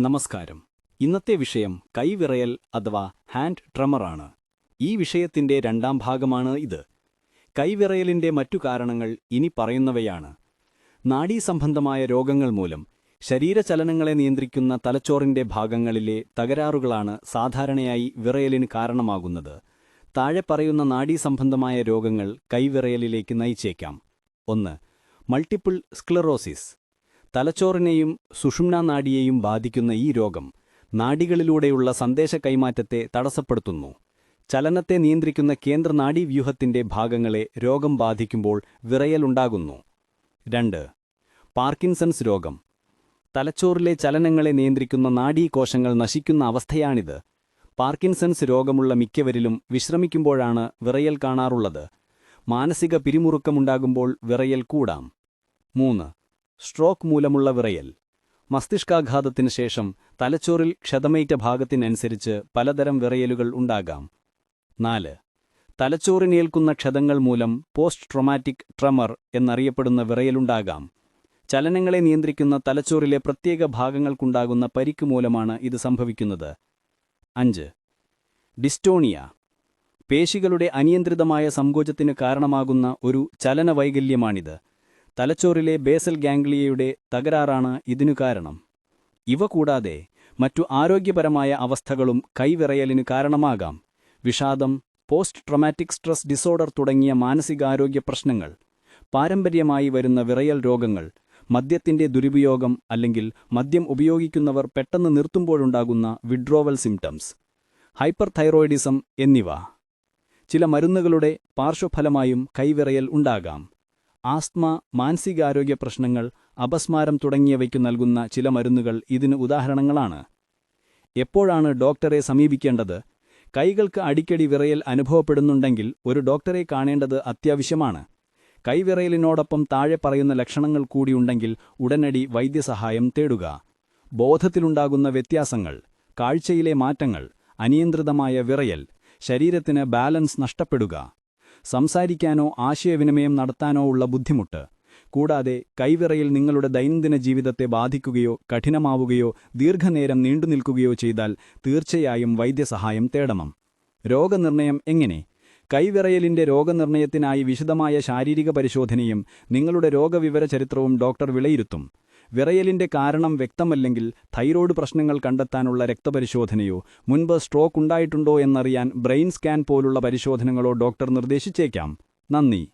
നമസ്കാരം. ഇന്നത്തെ വിഷയം കൈവിറയൽ അഥവാ ഹാൻഡ് ട്രമറാണ് ഈ വിഷയത്തിന്റെ രണ്ടാം ഭാഗമാണ് ഇത്. കൈവിറയലിന്റെ മറ്റു കാരണങ്ങൾ ഇനി പറയുന്നവയാണ്. നാഡീസംബന്ധമായ രോഗങ്ങൾ മൂലം ശരീരചലനങ്ങളെ നിയന്ത്രിക്കുന്ന തലച്ചോറിന്റെ ഭാഗങ്ങളിലെ തകരാറുകളാണ് സാധാരണയായി വിറയലിന് കാരണമാകുന്നത്. താഴെ പറയുന്ന നാഡീസംബന്ധമായ രോഗങ്ങൾ കൈവിറയലിലേക്ക് നയിച്ചേക്കാം. ഒന്ന് മൾട്ടിപ്പിൾ സ്ക്ലറോസിസ്. തലച്ചോറിനെയും സുഷുമ്നാ നാഡിയെയും ബാധിക്കുന്ന ഈ രോഗം നാടികളിലൂടെയുള്ള സന്ദേശ കൈമാറ്റത്തെ തടസ്സപ്പെടുത്തുന്നു. ചലനത്തെ നിയന്ത്രിക്കുന്ന കേന്ദ്ര നാഡീവ്യൂഹത്തിന്റെ ഭാഗങ്ങളെ രോഗം ബാധിക്കുമ്പോൾ വിറയലുണ്ടാകുന്നു. രണ്ട്. പാർക്കിൻസൺസ് രോഗം. തലച്ചോറിലെ ചലനങ്ങളെ നിയന്ത്രിക്കുന്ന നാഡീകോശങ്ങൾ നശിക്കുന്ന അവസ്ഥയാണിത്. പാർക്കിൻസൺസ് രോഗമുള്ള മിക്കവരിലും വിശ്രമിക്കുമ്പോഴാണ് വിറയൽ കാണാറുള്ളത്. മാനസിക പിരിമുറുക്കമുണ്ടാകുമ്പോൾ വിറയൽ കൂടാം. മൂന്ന്. സ്ട്രോക്ക് മൂലമുള്ള വിറയൽ. മസ്തിഷ്കാഘാതത്തിന് ശേഷം തലച്ചോറിൽ ക്ഷതമേറ്റ ഭാഗത്തിനനുസരിച്ച് പലതരം വിറയലുകൾ ഉണ്ടാകാം. നാല്. തലച്ചോറിനേൽക്കുന്ന ക്ഷതങ്ങൾ മൂലം പോസ്റ്റ് ട്രൊമാറ്റിക് ട്രമർ എന്നറിയപ്പെടുന്ന വിറയലുണ്ടാകാം. ചലനങ്ങളെ നിയന്ത്രിക്കുന്ന തലച്ചോറിലെ പ്രത്യേക ഭാഗങ്ങൾക്കുണ്ടാകുന്ന പരിക്ക് മൂലമാണ് ഇത് സംഭവിക്കുന്നത്. അഞ്ച്. ഡിസ്റ്റോണിയ. പേശികളുടെ അനിയന്ത്രിതമായ സങ്കോചത്തിന് കാരണമാകുന്ന ഒരു ചലനവൈകല്യമാണിത്. തലച്ചോറിലെ ബേസൽ ഗാംഗ്ലിയയുടെ തകരാറാണ് ഇതിനു കാരണം. ഇവ കൂടാതെ മറ്റു ആരോഗ്യപരമായ അവസ്ഥകളും കൈവിറയലിനു കാരണമാകാം. വിഷാദം പോസ്റ്റ് ട്രൊമാറ്റിക് സ്ട്രെസ് ഡിസോർഡർ തുടങ്ങിയ മാനസികാരോഗ്യ പ്രശ്നങ്ങൾ പാരമ്പര്യമായി വരുന്ന വിറയൽ രോഗങ്ങൾ മദ്യത്തിന്റെ ദുരുപയോഗം അല്ലെങ്കിൽ മദ്യം ഉപയോഗിക്കുന്നവർ പെട്ടെന്ന് നിർത്തുമ്പോഴുണ്ടാകുന്ന വിഡ്രോവൽ സിംറ്റംസ് ഹൈപ്പർ തൈറോയിഡിസം എന്നിവ. ചില മരുന്നുകളുടെ പാർശ്വഫലമായും കൈവിറയൽ ഉണ്ടാകാം. ആസ്മ മാനസികാരോഗ്യ പ്രശ്നങ്ങൾ അപസ്മാരം തുടങ്ങിയവയ്ക്കു നൽകുന്ന ചില മരുന്നുകൾ ഇതിന് ഉദാഹരണങ്ങളാണ്. എപ്പോഴാണ് ഡോക്ടറെ സമീപിക്കേണ്ടത്? കൈകൾക്ക് അടിക്കടി വിറയൽ അനുഭവപ്പെടുന്നുണ്ടെങ്കിൽ ഒരു ഡോക്ടറെ കാണേണ്ടത് അത്യാവശ്യമാണ്. കൈവിറയലിനോടൊപ്പം താഴെ പറയുന്ന ലക്ഷണങ്ങൾ കൂടിയുണ്ടെങ്കിൽ ഉടനടി വൈദ്യസഹായം തേടുക. ബോധത്തിലുണ്ടാകുന്ന വ്യത്യാസങ്ങൾ കാഴ്ചയിലെ മാറ്റങ്ങൾ അനിയന്ത്രിതമായ വിറയൽ ശരീരത്തിന് ബാലൻസ് നഷ്ടപ്പെടുക. സംസാരിക്കാനോ ആശയവിനിമയം നടത്താനോ ഉള്ള ബുദ്ധിമുട്ട്. കൂടാതെ കൈവിറയിൽ നിങ്ങളുടെ ദൈനംദിന ജീവിതത്തെ ബാധിക്കുകയോ കഠിനമാവുകയോ ദീർഘനേരം നീണ്ടുനിൽക്കുകയോ ചെയ്താൽ തീർച്ചയായും വൈദ്യസഹായം തേടണം. രോഗനിർണയം എങ്ങനെ? കൈവിറയലിന്റെ രോഗനിർണയത്തിനായി വിശദമായ ശാരീരിക പരിശോധനയും നിങ്ങളുടെ രോഗവിവര ചരിത്രവും ഡോക്ടർ വിലയിരുത്തും. വിറയലിന്റെ കാരണം വ്യക്തമല്ലെങ്കിൽ തൈറോയ്ഡ് പ്രശ്നങ്ങൾ കണ്ടെത്താനുള്ള രക്തപരിശോധനയോ മുൻപ് സ്ട്രോക്ക് ഉണ്ടായിട്ടുണ്ടോ എന്നറിയാൻ ബ്രെയിൻ സ്കാൻ പോലുള്ള പരിശോധനകളോ ഡോക്ടർ നിർദ്ദേശിച്ചേക്കാം. നന്ദി.